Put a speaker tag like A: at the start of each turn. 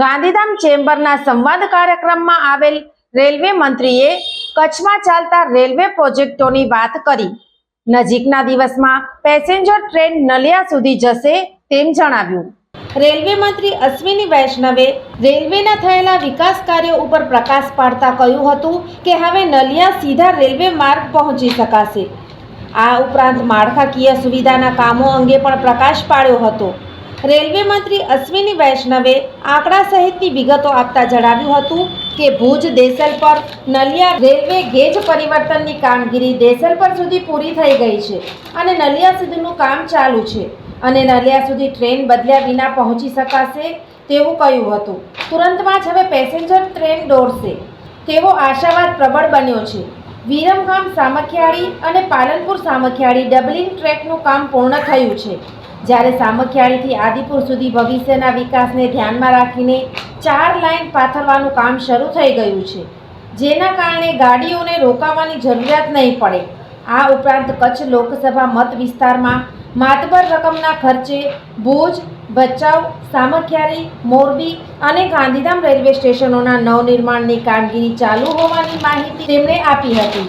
A: Gandhidham ચેમ્બરના સંવાદ કાર્યક્રમમાં આવેલ રેલવે મંત્રીએ કચ્છમાં ચાલતા રેલવે પ્રોજેક્ટોની વાત કરી. નજીકના દિવસમાં પેસેન્જર ટ્રેન નલિયા સુધી જશે તેમ જણાવ્યું. રેલવે મંત્રી અશ્વિની વૈષ્ણવે રેલવેના થયેલા વિકાસ કાર્યો ઉપર પ્રકાશ પાડતા કહ્યું હતું કે હવે નલિયા સીધા રેલવે માર્ગ પહોંચી શકાશે. આ ઉપરાંત માળખાકીય સુવિધાના કામો અંગે પણ પ્રકાશ પાડ્યો હતો. રેલવે મંત્રી અશ્વિની વૈષ્ણવે આંકડા સહિતની વિગતો આપતા જણાવ્યું હતું કે ભુજ દેસલ પર નલિયા રેલવે ગેજ પરિવર્તનની કામગીરી દેસલ પર સુધી પૂરી થઈ ગઈ છે અને નલિયા સુધીનું કામ ચાલુ છે અને નલિયા સુધી ટ્રેન બદલ્યા વિના પહોંચી શકાશે તેવું કહ્યું હતું. તુરંતમાં જ હવે પેસેન્જર ટ્રેન દોડશે. તેવો આશાવાદ પ્રબળ બન્યો છે. વિરમગામ સામખિયાળી અને પાલનપુર સામખિયાળી ડબલિંગ ટ્રેકનું કામ પૂર્ણ થયું છે. જ્યારે સામખિયાળીથી આદિપુર સુધી ભવિષ્યના વિકાસને ધ્યાનમાં રાખીને ચાર લાઇન પાથરવાનું કામ શરૂ થઈ ગયું છે. જેના કારણે ગાડીઓને રોકાવાની જરૂરિયાત નહીં પડે. આ ઉપરાંત કચ્છ લોકસભા મત વિસ્તારમાં માતબર રકમના ખર્ચે ભુજ, ભચાઉ, સામખિયાળી, મોરબી અને ગાંધીધામ રેલવે સ્ટેશનોના નવનિર્માણની કામગીરી ચાલુ હોવાની માહિતી તેમણે આપી હતી.